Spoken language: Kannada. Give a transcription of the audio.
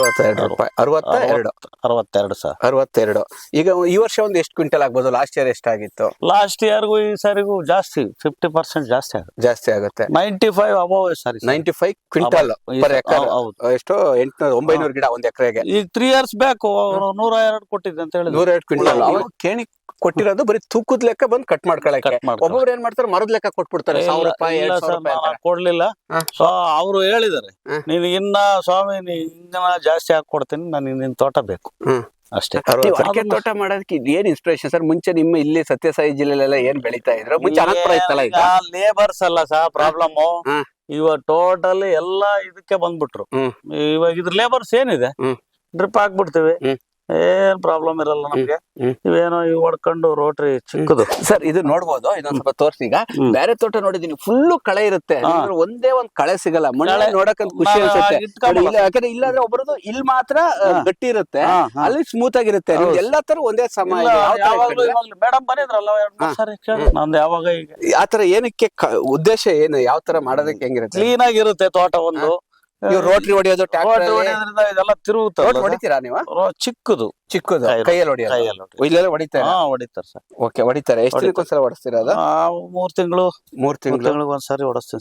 ಅರವತ್ತೆರಡು ರೂಪಾಯಿ. ಅರವತ್ತ ಎರಡು. ಅರವತ್ತೆರಡು ಸರ್. ಅರವತ್ತೆರಡು. ಈಗ ಈ ವರ್ಷ ಒಂದು ಎಷ್ಟು ಕ್ವಿಂಟಲ್ ಆಗ್ಬೋದು? ಲಾಸ್ಟ್ ಇಯರ್ ಎಷ್ಟಾಗಿತ್ತು? ಲಾಸ್ಟ್ ಇಯರ್ಗೂ ಈ ಸಾರಿಗೂ ಜಾಸ್ತಿ ಫಿಫ್ಟಿ ಪರ್ಸೆಂಟ್ ಜಾಸ್ತಿ ಆಗುತ್ತೆ. ಜಾಸ್ತಿ ಆಗುತ್ತೆ. ನೈಂಟಿ ಫೈವ್ ಅಬೌವ್ ಸಾರಿ ninety five quintal per acre. ಹೌದು. ಎಷ್ಟು? ಎಂಟ್ನೂರ ಒಂಬೈನೂರು ಗಿಡ ಒಂದ್ ಎಕರೆಗೆ. ಈಗ ತ್ರೀ ಇಯರ್ಸ್ ಬ್ಯಾಕ್ ನೂರ ಎರಡು ಕೊಟ್ಟಿದ್ದೆ ಅಂತ ಹೇಳಿ ನೂರ ಎರಡು ಕ್ವಿಂಟಲ್. ಕೇಣಿ ಕೊಟ್ಟಿರೋದು ಬರೀ ತೂಕದ ಲೆಕ್ಕ ಬಂದು ಕಟ್ ಮಾಡ್ಕೊಳಕ್ಕೆ. ಒಬ್ಬೊಬ್ರು ಏನ್ ಮಾಡ್ತಾರೆ ಮರದ ಲೆಕ್ಕ ಕೊಟ್ಬಿಡ್ತಾರೆ ಸಾವಿರ ರೂಪಾಯಿ ಎರಡ್ ಸಾವಿರ ಸರ್ ರೂಪಾಯಿ ಕೊಡ್ಲಿಲ್ಲ. ಸೊ ಅವರು ಹೇಳಿದಾರೆ ನೀನ್ ನೀನು ಇನ್ನ ಸ್ವಾಮಿ ನೀ ಹಿಂಗನ ಜಾಸ್ತಿ ಹಾಕಿ ಕೊಡ್ತೀನಿ ನಿನ್ನ ನಿನ್ ತೋಟ ಬೇಕು. ಅಷ್ಟೇ. ಅಡಿಕೆ ತೋಟ ಮಾಡೋದಕ್ಕೆ ಏನ್ ಇನ್ಸ್ಪಿರೇಷನ್ ಸರ್? ಮುಂಚೆ ನಿಮ್ಮ ಇಲ್ಲಿ ಸತ್ಯಸಾಯಿ ಜಿಲ್ಲೆಲೆಲ್ಲ ಏನ್ ಬೆಳಿತಾ ಇದ್ರು? ಮುಂಚೆ ಅನಂತರ ಇತ್ತಲ್ಲ ಈಗ? ಲೇಬರ್ಸ್ ಅಲ್ಲ ಸಹ ಪ್ರಾಬ್ಲಮ್. ಇವಾಗ ಟೋಟಲ್ ಎಲ್ಲಾ ಇದಕ್ಕೆ ಬಂದ್ಬಿಟ್ರು. ಇವಾಗ ಇದ್ರ ಲೇಬರ್ಸ್ ಏನಿದೆ. ಡ್ರಿಪ್ ಹಾಕ್ಬಿಡ್ತೀವಿ. ಏನ್ ಪ್ರಾಬ್ಲಮ್ ಇರಲ್ಲ ನಮ್ಗೆ. ಇವೇನೋ ಇವ್ ಹೊಡ್ಕೊಂಡು ರೋಟ್ರಿ ಚಿಕ್ಕದು. ಸರ್ ಇದು ನೋಡ್ಬೋದು ಇದೊಂದ್ ಸ್ವಲ್ಪ ತೋರ್ಸಿ ಈಗ. ಬೇರೆ ತೋಟ ನೋಡಿದೀನಿ ಫುಲ್ಲು ಕಳೆ ಇರುತ್ತೆ. ಒಂದೇ ಒಂದ್ ಕಳೆ ಸಿಗಲ್ಲ. ಮಣ್ಣೆ ನೋಡಕ್ ಖುಷಿ ಅನ್ಸುತ್ತೆ. ಇಲ್ಲ ಯಾಕಂದ್ರೆ ಇಲ್ಲಾಂದ್ರೆ ಒಬ್ಬರದು ಇಲ್ ಮಾತ್ರ ಗಟ್ಟಿ ಇರುತ್ತೆ. ಅಲ್ಲಿ ಸ್ಮೂತ್ ಆಗಿರುತ್ತೆ. ನಿಮ್ದು ಎಲ್ಲಾ ತರ ಒಂದೇ ಸಮಯ ಇಲ್ಲ, ಇದೆ. ಯಾವ ತರ ಯಾವಾಗ್ಲೂ ಮೇಡಮ್ ಬಂದಿದ್ರಲ್ಲ ಎರಡ್ ಮೂರ್ ಸಾರಿ ಕೇಳಿ. ನಂದು ಯಾವಾಗ ಈಗ ಆತರ ಏನಕ್ಕೆ ಕ- ಉದ್ದೇಶ ಏನು? ಯಾವ ತರ ಮಾಡೋದಕ್ಕೆ ಹೆಂಗಿರುತ್ತೆ? ಕ್ಲೀನ್ ಆಗಿರುತ್ತೆ ತೋಟ ಒಂದು. ನೀವು ರೋಟ್ರಿ ಹೊಡೆಯೋದು ಟ್ರ್ಯಾಕ್ಟರ್ ಹೊಡೆಯೋದ್ರಿಂದ ಇದೆಲ್ಲ ತಿರುಗುತ್ತೆ ರೋಟ್ ಹೊಡಿತೀರಾ ನೀವು? ಚಿಕ್ಕದು. ಚಿಕ್ಕದು ಕೈಯಲ್ಲಿ- ಕೈಯಲ್ಲಿ ಹೊಡಿಯೋದು? ಕೈಯಲ್ಲಿ ಹೊಡಿ- ಇಲ್ಲೆಲ್ಲ ಹೊಡಿತಾರೆ? ಹಾ ಹೊಡಿತಾರೆ ಸರ್. ಓಕೆ ಹೊಡಿತಾರೆ. ಎಷ್ಟು ಹೊಡಿತಾರೆ. ದಿನಕ್ಕೊಂದ್ಸಲ ಹೊಡಿಸ್ತೀರಾ ಅದು? ಆ, ಮೂರ್ ತಿಂಗಳು ಮೂರ್ ಮೂರ್ ತಿಂಗಳು? ತಿಂಗಳಿಗೆ ಒಂದ್ಸರಿ ಹೊಡಿಸ್ತೀನಿ